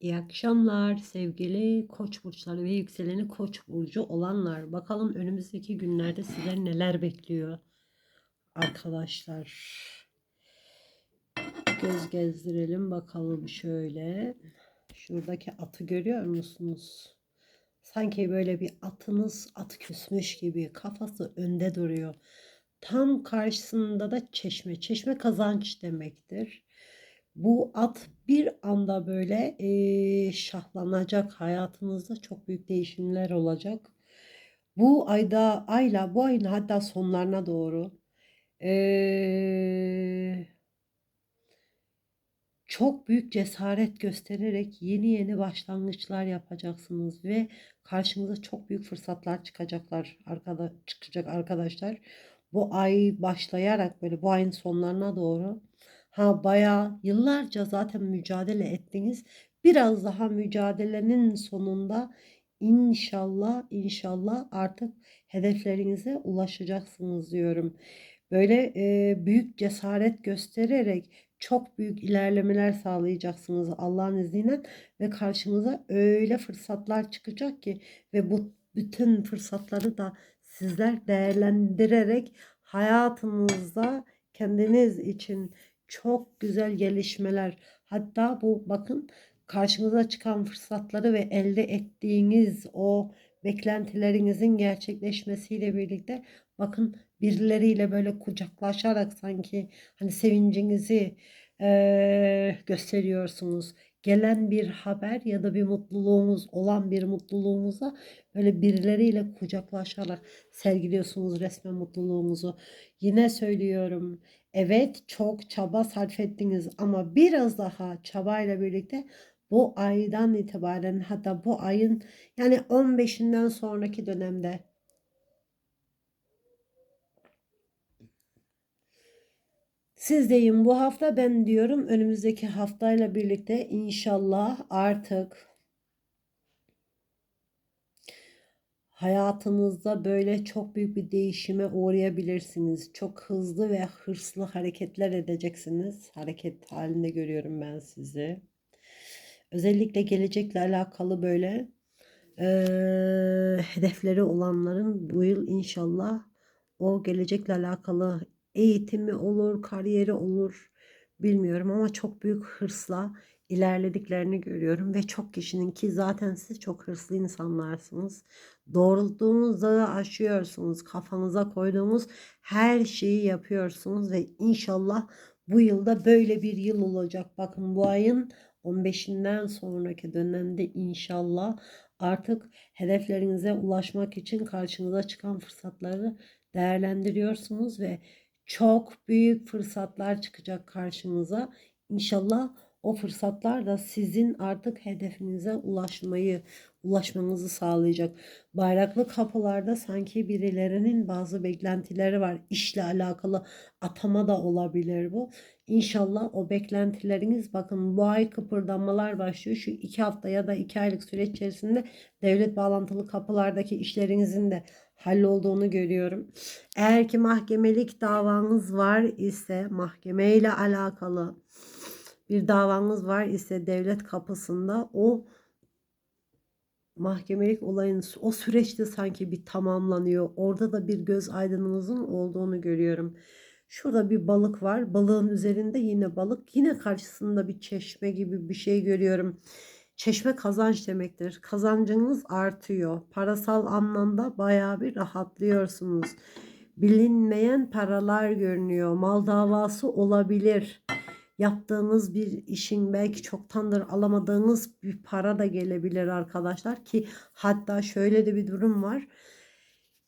İyi akşamlar sevgili Koç burçları ve yükseleni Koç burcu olanlar. Bakalım önümüzdeki günlerde sizler neler bekliyor arkadaşlar. Göz gezdirelim bakalım şöyle. Şuradaki atı görüyor musunuz? Sanki böyle bir atınız at küsmüş gibi kafası önde duruyor. Tam karşısında da çeşme. Çeşme kazanç demektir. Bu at bir anda böyle eee, şahlanacak hayatınızda çok büyük değişimler olacak. Bu ayda ayla bu ayın hatta sonlarına doğru eee, çok büyük cesaret göstererek yeni yeni başlangıçlar yapacaksınız ve karşınıza çok büyük fırsatlar çıkacaklar arkada çıkacak arkadaşlar. Bu ay başlayarak böyle bu ayın sonlarına doğru ha bayağı yıllarca zaten mücadele ettiniz. Biraz daha mücadelenin sonunda inşallah inşallah artık hedeflerinize ulaşacaksınız diyorum. Böyle e, büyük cesaret göstererek çok büyük ilerlemeler sağlayacaksınız Allah'ın izniyle ve karşınıza öyle fırsatlar çıkacak ki ve bu bütün fırsatları da sizler değerlendirerek hayatınızda kendiniz için çok güzel gelişmeler hatta bu bakın karşınıza çıkan fırsatları ve elde ettiğiniz o beklentilerinizin gerçekleşmesiyle birlikte bakın birileriyle böyle kucaklaşarak sanki hani sevincinizi eee, gösteriyorsunuz. Gelen bir haber ya da bir mutluluğunuz olan bir mutluluğunuza böyle birileriyle kucaklaşarak sergiliyorsunuz resmen mutluluğunuzu. Yine söylüyorum. Evet çok çaba sarf ettiniz ama biraz daha çabayla birlikte bu aydan itibaren hatta bu ayın yani 15'inden sonraki dönemde. Sizdeyim bu hafta ben diyorum önümüzdeki haftayla birlikte inşallah artık hayatınızda böyle çok büyük bir değişime uğrayabilirsiniz. Çok hızlı ve hırslı hareketler edeceksiniz. Hareket halinde görüyorum ben sizi. Özellikle gelecekle alakalı böyle eee, hedefleri olanların bu yıl inşallah o gelecekle alakalı eğitimi olur, kariyeri olur bilmiyorum ama çok büyük hırsla ilerlediklerini görüyorum ve çok kişinin ki zaten siz çok hırslı insanlarsınız. Doğrulttuğunuz dağı aşıyorsunuz. Kafanıza koyduğunuz her şeyi yapıyorsunuz ve inşallah bu yılda böyle bir yıl olacak. Bakın bu ayın 15'inden sonraki dönemde inşallah artık hedeflerinize ulaşmak için karşınıza çıkan fırsatları değerlendiriyorsunuz ve çok büyük fırsatlar çıkacak karşınıza. İnşallah o fırsatlar da sizin artık hedefinize ulaşmayı, ulaşmanızı sağlayacak. Bayraklı kapılarda sanki birilerinin bazı beklentileri var. İşle alakalı atama da olabilir bu. İnşallah o beklentileriniz bakın bu ay kıpırdanmalar başlıyor. Şu iki hafta ya da iki aylık süreç içerisinde devlet bağlantılı kapılardaki işlerinizin de hallolduğunu görüyorum. Eğer ki mahkemelik davanız var ise mahkeme ile alakalı bir davanız var ise devlet kapısında o mahkemelik olayın o süreçte sanki bir tamamlanıyor. Orada da bir göz aydınınızın olduğunu görüyorum. Şurada bir balık var. Balığın üzerinde yine balık. Yine karşısında bir çeşme gibi bir şey görüyorum. Çeşme kazanç demektir. Kazancınız artıyor. Parasal anlamda bayağı bir rahatlıyorsunuz. Bilinmeyen paralar görünüyor. Mal davası olabilir. Yaptığınız bir işin belki çoktandır alamadığınız bir para da gelebilir arkadaşlar ki hatta şöyle de bir durum var.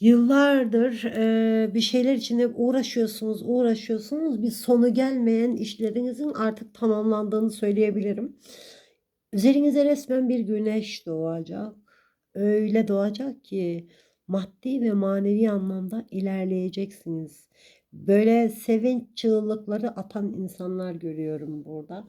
Yıllardır e, bir şeyler için uğraşıyorsunuz, uğraşıyorsunuz. Bir sonu gelmeyen işlerinizin artık tamamlandığını söyleyebilirim. Üzerinize resmen bir güneş doğacak. Öyle doğacak ki maddi ve manevi anlamda ilerleyeceksiniz. Böyle sevinç çığlıkları atan insanlar görüyorum burada.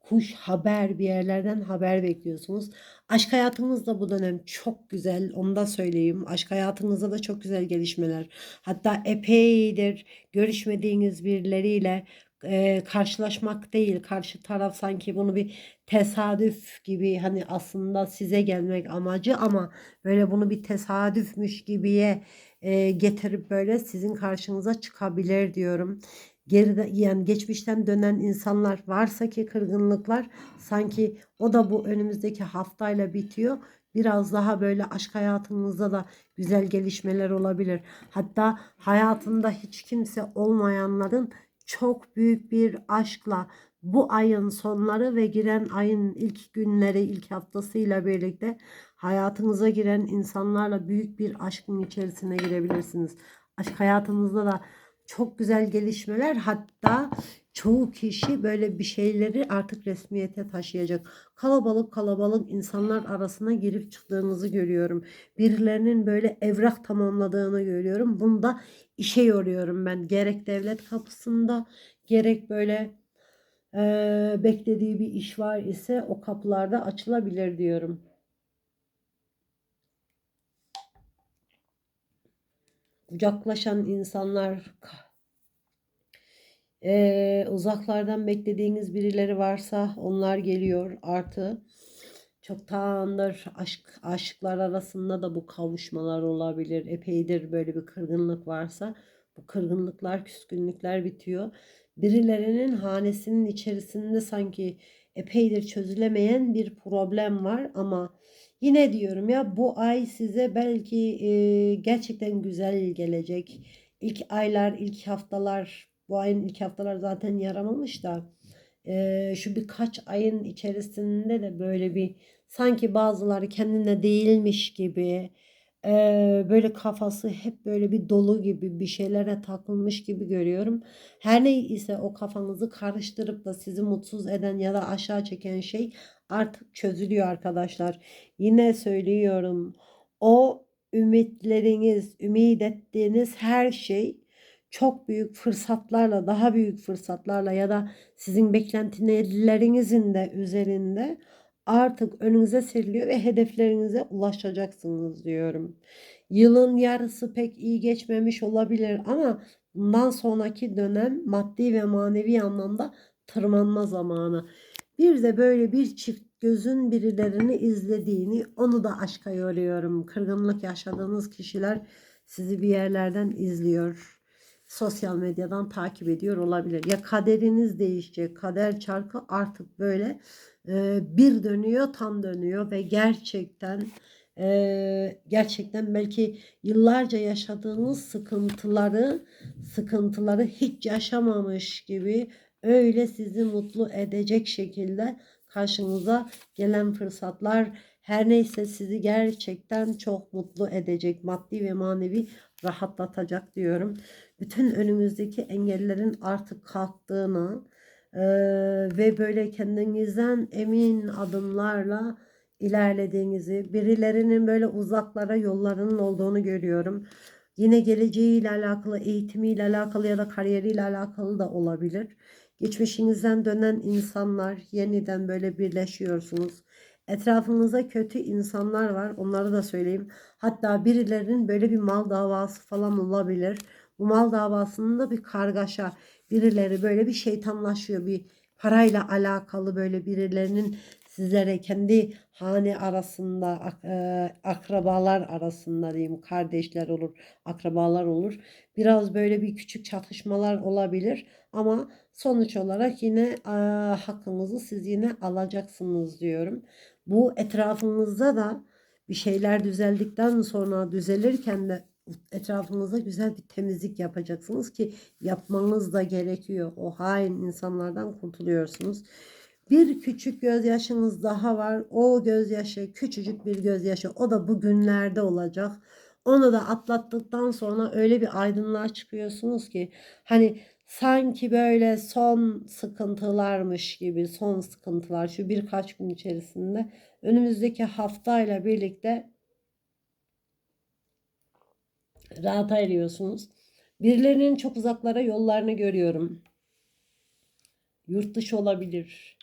Kuş haber bir yerlerden haber bekliyorsunuz. Aşk hayatınız da bu dönem çok güzel. Onu da söyleyeyim. Aşk hayatınızda da çok güzel gelişmeler. Hatta epeydir görüşmediğiniz birileriyle e, karşılaşmak değil. Karşı taraf sanki bunu bir tesadüf gibi hani aslında size gelmek amacı ama böyle bunu bir tesadüfmüş gibiye e, getirip böyle sizin karşınıza çıkabilir diyorum. Geride yani geçmişten dönen insanlar varsa ki kırgınlıklar sanki o da bu önümüzdeki haftayla bitiyor. Biraz daha böyle aşk hayatınızda da güzel gelişmeler olabilir. Hatta hayatında hiç kimse olmayanların çok büyük bir aşkla bu ayın sonları ve giren ayın ilk günleri, ilk haftasıyla birlikte hayatınıza giren insanlarla büyük bir aşkın içerisine girebilirsiniz. Aşk hayatınızda da çok güzel gelişmeler hatta çoğu kişi böyle bir şeyleri artık resmiyete taşıyacak. Kalabalık kalabalık insanlar arasına girip çıktığınızı görüyorum. Birilerinin böyle evrak tamamladığını görüyorum. Bunda işe yoruyorum ben. Gerek devlet kapısında gerek böyle e, beklediği bir iş var ise o kapılarda açılabilir diyorum. Kucaklaşan insanlar ee, uzaklardan beklediğiniz birileri varsa onlar geliyor. Artı çoktandır aşk aşıklar arasında da bu kavuşmalar olabilir. Epeydir böyle bir kırgınlık varsa bu kırgınlıklar, küskünlükler bitiyor. Birilerinin hanesinin içerisinde sanki epeydir çözülemeyen bir problem var ama yine diyorum ya bu ay size belki e, gerçekten güzel gelecek. İlk aylar, ilk haftalar bu ayın ilk haftalar zaten yaramamış da e, şu birkaç ayın içerisinde de böyle bir sanki bazıları kendine değilmiş gibi e, böyle kafası hep böyle bir dolu gibi bir şeylere takılmış gibi görüyorum. Her ne ise o kafanızı karıştırıp da sizi mutsuz eden ya da aşağı çeken şey artık çözülüyor arkadaşlar. Yine söylüyorum o ümitleriniz, ümit ettiğiniz her şey çok büyük fırsatlarla, daha büyük fırsatlarla ya da sizin beklentilerinizin de üzerinde artık önünüze seriliyor ve hedeflerinize ulaşacaksınız diyorum. Yılın yarısı pek iyi geçmemiş olabilir ama bundan sonraki dönem maddi ve manevi anlamda tırmanma zamanı. Bir de böyle bir çift gözün birilerini izlediğini onu da aşka yoruyorum. Kırgınlık yaşadığınız kişiler sizi bir yerlerden izliyor sosyal medyadan takip ediyor olabilir. Ya kaderiniz değişecek. Kader çarkı artık böyle e, bir dönüyor, tam dönüyor ve gerçekten e, gerçekten belki yıllarca yaşadığınız sıkıntıları sıkıntıları hiç yaşamamış gibi öyle sizi mutlu edecek şekilde karşınıza gelen fırsatlar her neyse sizi gerçekten çok mutlu edecek, maddi ve manevi rahatlatacak diyorum. Bütün önümüzdeki engellerin artık kalktığını e, ve böyle kendinizden emin adımlarla ilerlediğinizi, birilerinin böyle uzaklara yollarının olduğunu görüyorum. Yine geleceğiyle alakalı, eğitimiyle alakalı ya da kariyeriyle alakalı da olabilir. Geçmişinizden dönen insanlar yeniden böyle birleşiyorsunuz. Etrafınızda kötü insanlar var. Onları da söyleyeyim. Hatta birilerinin böyle bir mal davası falan olabilir. Bu mal davasında bir kargaşa. Birileri böyle bir şeytanlaşıyor. Bir parayla alakalı böyle birilerinin sizlere kendi hane arasında e, akrabalar arasında diyeyim kardeşler olur akrabalar olur biraz böyle bir küçük çatışmalar olabilir ama sonuç olarak yine e, hakkınızı siz yine alacaksınız diyorum bu etrafınızda da bir şeyler düzeldikten sonra düzelirken de etrafınıza güzel bir temizlik yapacaksınız ki yapmanız da gerekiyor. O hain insanlardan kurtuluyorsunuz. Bir küçük gözyaşınız daha var. O gözyaşı küçücük bir gözyaşı. O da bu günlerde olacak. Onu da atlattıktan sonra öyle bir aydınlığa çıkıyorsunuz ki hani sanki böyle son sıkıntılarmış gibi son sıkıntılar şu birkaç gün içerisinde önümüzdeki haftayla birlikte rahat eriyorsunuz. Birilerinin çok uzaklara yollarını görüyorum. Yurt dışı olabilir.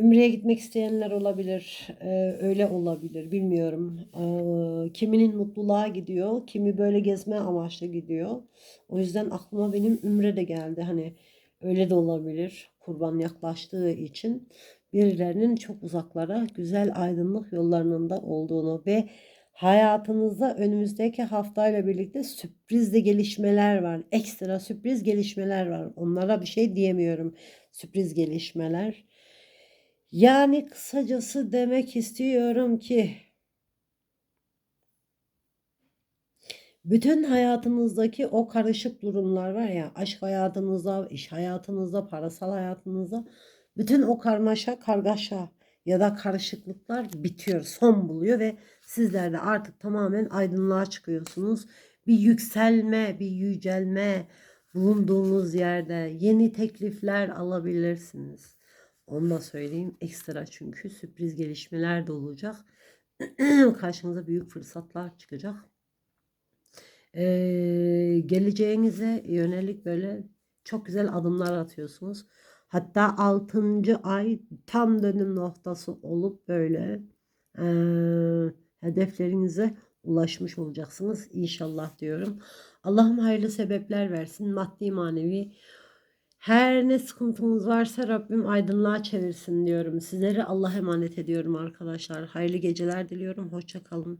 Ümre'ye gitmek isteyenler olabilir. Ee, öyle olabilir. Bilmiyorum. Ee, kiminin mutluluğa gidiyor. Kimi böyle gezme amaçlı gidiyor. O yüzden aklıma benim Ümre de geldi. Hani Öyle de olabilir. Kurban yaklaştığı için birilerinin çok uzaklara güzel aydınlık yollarının da olduğunu ve hayatınızda önümüzdeki haftayla birlikte sürprizli gelişmeler var. Ekstra sürpriz gelişmeler var. Onlara bir şey diyemiyorum. Sürpriz gelişmeler. Yani kısacası demek istiyorum ki bütün hayatınızdaki o karışık durumlar var ya aşk hayatınızda, iş hayatınızda, parasal hayatınızda bütün o karmaşa, kargaşa ya da karışıklıklar bitiyor, son buluyor ve sizler de artık tamamen aydınlığa çıkıyorsunuz. Bir yükselme, bir yücelme bulunduğunuz yerde yeni teklifler alabilirsiniz. Onu da söyleyeyim ekstra çünkü sürpriz gelişmeler de olacak. Karşınıza büyük fırsatlar çıkacak. Ee, geleceğinize yönelik böyle çok güzel adımlar atıyorsunuz. Hatta 6. ay tam dönüm noktası olup böyle eee, hedeflerinize ulaşmış olacaksınız inşallah diyorum. Allah'ım hayırlı sebepler versin maddi manevi. Her ne sıkıntınız varsa Rabbim aydınlığa çevirsin diyorum. Sizleri Allah'a emanet ediyorum arkadaşlar. Hayırlı geceler diliyorum. Hoşça kalın.